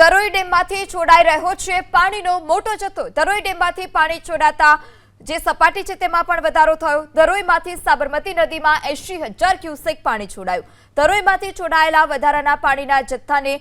ધરોઈ ડેમમાંથી છોડાઈ રહ્યો છે પાણીનો મોટો જથ્થો. દરોઈ ડેમમાંથી પાણી છોડાતા જે સપાટી છે તેમાં પણ વધારો થયો. દરોઈમાંથી સાબરમતી નદીમાં એંશી હજાર ક્યુસેક પાણી છોડાયું. દરોઈમાંથી છોડાયેલા વધારાના પાણીના જથ્થાને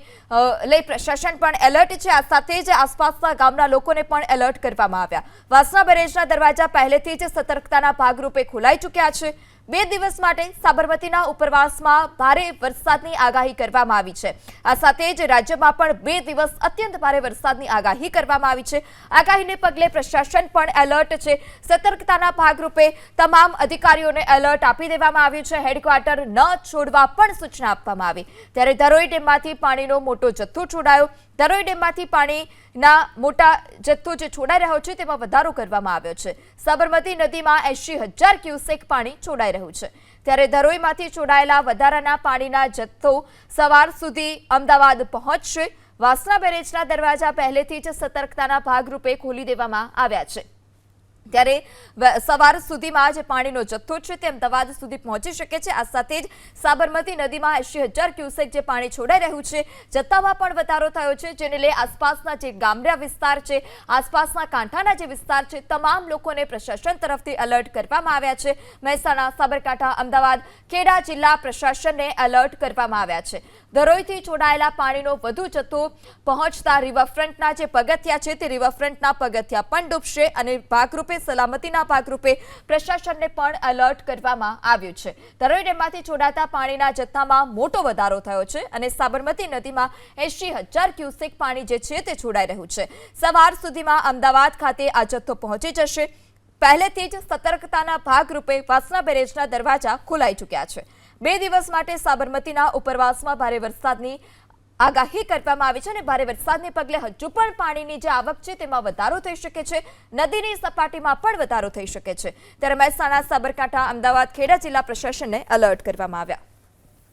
લઈ પ્રશાસન પણ એલર્ટ છે. આ સાથે જ આસપાસના ગામના લોકોને પણ એલર્ટ કરવામાં આવ્યા. વાસણા બેરેજના દરવાજા પહેલેથી જ સતર્કતાના ભાગરૂપે ખોલાઈ ચૂક્યા છે. બે દિવસ માટે સાબરમતીના ઉપરવાસમાં ભારે વરસાદની આગાહી કરવામાં આવી છે. આ સાથે જ રાજ્યમાં પણ બે દિવસ અત્યંત ભારે વરસાદની આગાહી કરવામાં આવી છે. આગાહીને પગલે પ્રશાસન પણ એલર્ટ છે. સતર્કતાના ભાગરૂપે તમામ અધિકારીઓને એલર્ટ આપી દેવામાં આવ્યું છે. હેડક્વાર્ટર ન છોડવા પણ સૂચના આપવામાં આવી. ત્યારે ધરોઈ ડેમમાંથી પાણીનો મોટો જથ્થો છોડાયો. ધરોઈ ડેમમાંથી પાણીના મોટા જથ્થો જે છોડાઈ રહ્યો છે તેમાં વધારો કરવામાં આવ્યો છે. સાબરમતી નદીમાં એંશી હજાર ક્યુસેક પાણી છોડાઈ રહ્યું છે. ત્યારે ધરોઈમાંથી છોડાયેલા વધારાના પાણીના જથ્થો સવાર સુધી અમદાવાદ પહોંચશે. વાસણા બેરેજના દરવાજા પહેલેથી જ સતર્કતાના ભાગરૂપે ખોલી દેવામાં આવ્યા છે. ત્યારે સવાર સુધીમાં જે પાણીનો જથ્થો છે તે અમદાવાદ સુધી પહોંચી શકે છે. આ સાથે જ સાબરમતી નદીમાં એંશી હજાર ક્યુસેક જે પાણી છોડાઈ રહ્યું છે, જથ્થામાં પણ વધારો થયો છે, જેને લઈ આસપાસના જે ગામડા વિસ્તાર છે, આસપાસના કાંઠાના જે વિસ્તાર છે, તમામ લોકોને પ્રશાસન તરફથી એલર્ટ કરવામાં આવ્યા છે. મહેસાણા, સાબરકાંઠા, અમદાવાદ, ખેડા જિલ્લા પ્રશાસનને એલર્ટ કરવામાં આવ્યા છે. ધરોઈથી છોડાયેલા પાણીનો વધુ જથ્થો પહોંચતા રિવરફ્રન્ટના જે પગથિયા છે, તે રિવરફ્રન્ટના પગથિયા પણ ડૂબશે અને ભાગરૂપે સલામતીના ભાગરૂપે પ્રશાસનને પણ એલર્ટ કરવામાં આવ્યું છે. ધરોઈ ડેમમાંથી છોડાતા પાણીના જથ્થામાં મોટો વધારો થયો છે અને સાબરમતી નદીમાં એંશી હજાર ક્યુસેક પાણી જે છે તે છોડાઈ રહ્યું છે. સવાર સુધીમાં અમદાવાદ ખાતે આ જથ્થો પહોંચી જશે. પહેલેથી જ સતર્કતાના ભાગરૂપે વાસણા બેરેજના દરવાજા ખોલાઈ ચૂક્યા છે. બે દિવસ માટે સાબરમતીના ઉપરવાસમાં ભારે વરસાદની આગાહી કરવામાં આવી છે અને ભારે વરસાદને પગલે હજુ પણ પાણીની જે આવક છે તેમાં વધારો થઈ શકે છે. નદીની સપાટીમાં પણ વધારો થઈ શકે છે. ત્યારે મહેસાણા, સાબરકાંઠા, અમદાવાદ, ખેડા જિલ્લા પ્રશાસનને એલર્ટ કરવામાં આવ્યા.